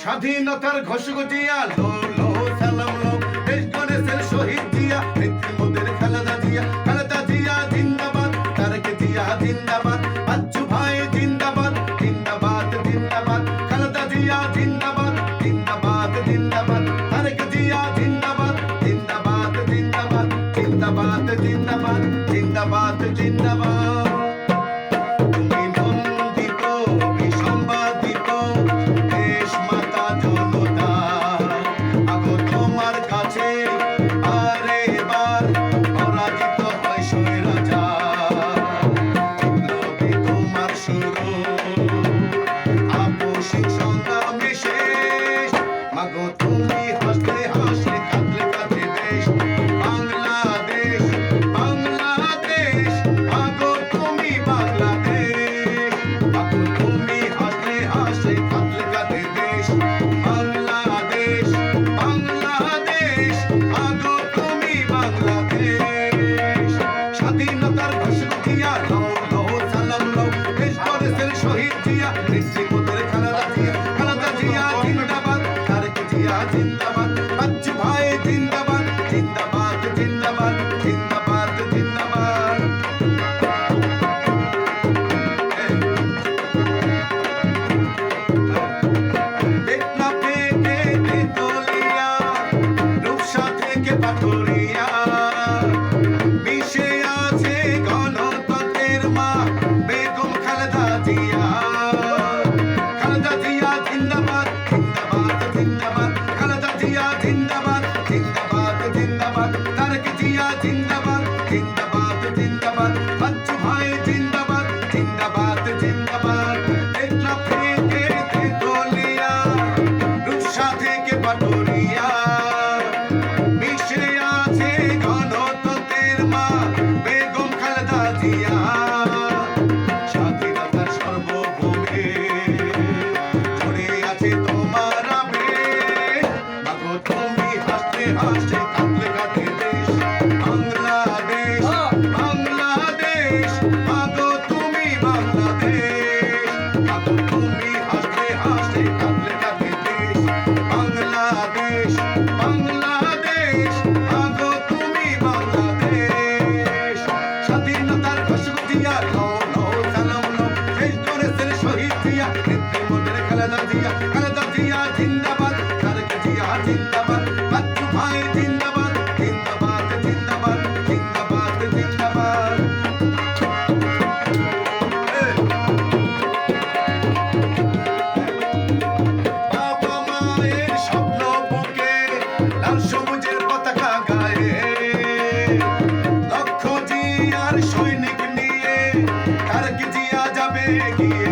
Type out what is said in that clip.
স্বাধীনতার ঘোষ দিয়া লো লো সালাম, লো। দেশ গণেশের শহীদ দিয়া নেতৃমদের খালেদা দিয়া খালেদা দিয়া জিন্দাবাদ, তারেক দিয়া জিন্দাবাদ। আচ্ছু ভাই জিন্দাবাদ জিন্দাবাদ জিন্দাবাদ। খালেদা দিয়া জিন্দাবাদ জিন্দাবাদ জিন্দাবাদ। তারেক দিয়া জিন্দাবাদ জিন্দাবাদ জিন্দাবাদ। জিন্দাবাদ জিন্দাবাদ জিন্দাবাদ জিন্দাবাদ। இந்த segue.